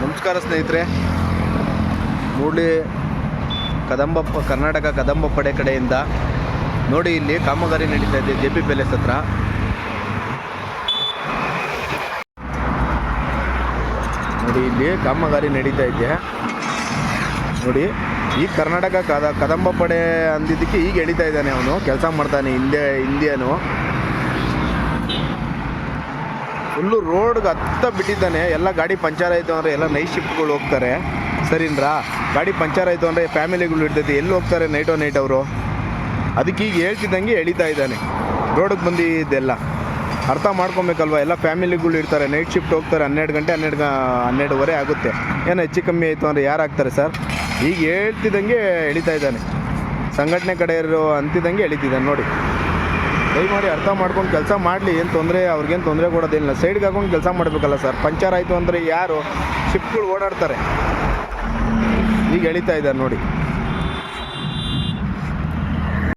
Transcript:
ನಮಸ್ಕಾರ ಸ್ನೇಹಿತರೆ. ಮೂಡಲಿ ಕದಂಬ ಕರ್ನಾಟಕ ಕದಂಬ ಪಡೆ ಕಡೆಯಿಂದ ನೋಡಿ ಇಲ್ಲಿ ಕಾಮಗಾರಿ ನಡೀತಾ ಇದೆ ಜೆ ಪಿ ಪ್ಯಾಲೇಸ್ ಹತ್ರ. ನೋಡಿ ಇಲ್ಲಿ ಕಾಮಗಾರಿ ನಡೀತಾ ಇದೆ. ನೋಡಿ, ಈ ಕರ್ನಾಟಕ ಕದ, ಕದಂಬ ಪಡೆ ಅಂದಿದ್ದಕ್ಕೆ ಈಗ ಎಳಿತಾ ಇದ್ದಾನೆ ಅವನು. ಕೆಲಸ ಮಾಡ್ತಾನೆ ಹಿಂದೆ, ಹಿಂದಿಯನು. ಫುಲ್ಲು ರೋಡ್ಗೆ ಹತ್ತ ಬಿಟ್ಟಿದ್ದಾನೆ. ಎಲ್ಲ ಗಾಡಿ ಪಂಚರ್ ಆಯಿತು ಅಂದರೆ ಎಲ್ಲ ನೈಟ್ ಶಿಫ್ಟ್ಗಳು ಹೋಗ್ತಾರೆ. ಸರಿನ್ರಾ? ಗಾಡಿ ಪಂಚರ್ ಆಯಿತು ಅಂದರೆ ಫ್ಯಾಮಿಲಿಗಳು ಇರ್ತೈತಿ ಎಲ್ಲಿ ಹೋಗ್ತಾರೆ ನೈಟೋ ನೈಟ್ ಅವರು? ಅದಕ್ಕೆ ಈಗ ಹೇಳ್ತಿದ್ದಂಗೆ ಎಳಿತಾ ಇದ್ದಾನೆ. ರೋಡಿಗೆ ಬಂದಿದ್ದೆಲ್ಲ ಅರ್ಥ ಮಾಡ್ಕೊಬೇಕಲ್ವ? ಎಲ್ಲ ಫ್ಯಾಮಿಲಿಗಳು ಇರ್ತಾರೆ. ನೈಟ್ ಶಿಫ್ಟ್ ಹೋಗ್ತಾರೆ. ಹನ್ನೆರಡು ಗಂಟೆ, ಹನ್ನೆರಡು ಹನ್ನೆರಡುವರೆ ಆಗುತ್ತೆ. ಏನೋ ಹೆಚ್ಚು ಕಮ್ಮಿ ಆಯಿತು ಅಂದರೆ ಯಾರು ಆಗ್ತಾರೆ ಸರ್ ಈಗ ಹೇಳ್ತಿದ್ದಂಗೆ ಎಳಿತಾ ಇದ್ದಾನೆ. ಸಂಘಟನೆ ಕಡೆ ಇರೋ ಅಂತಿದ್ದಂಗೆ ಎಳಿತಿದ್ದಾನೆ ನೋಡಿ. ದಯಮಾಡಿ ಅರ್ಥ ಮಾಡ್ಕೊಂಡು ಕೆಲಸ ಮಾಡಲಿ, ಏನು ತೊಂದರೆ, ಅವ್ರಿಗೇನು ತೊಂದರೆ ಕೊಡೋದಿಲ್ಲ. ಸೈಡ್ಗೆ ಹಾಕೊಂಡು ಕೆಲಸ ಮಾಡಬೇಕಲ್ಲ ಸರ್ ಪಂಚರ್ ಆಯಿತು ಅಂದರೆ ಯಾರು ಶಿಫ್ಟ್ಗಳು ಓಡಾಡ್ತಾರೆ. ಈಗ ಎಳಿತಾ ಇದ್ದಾರೆ ನೋಡಿ.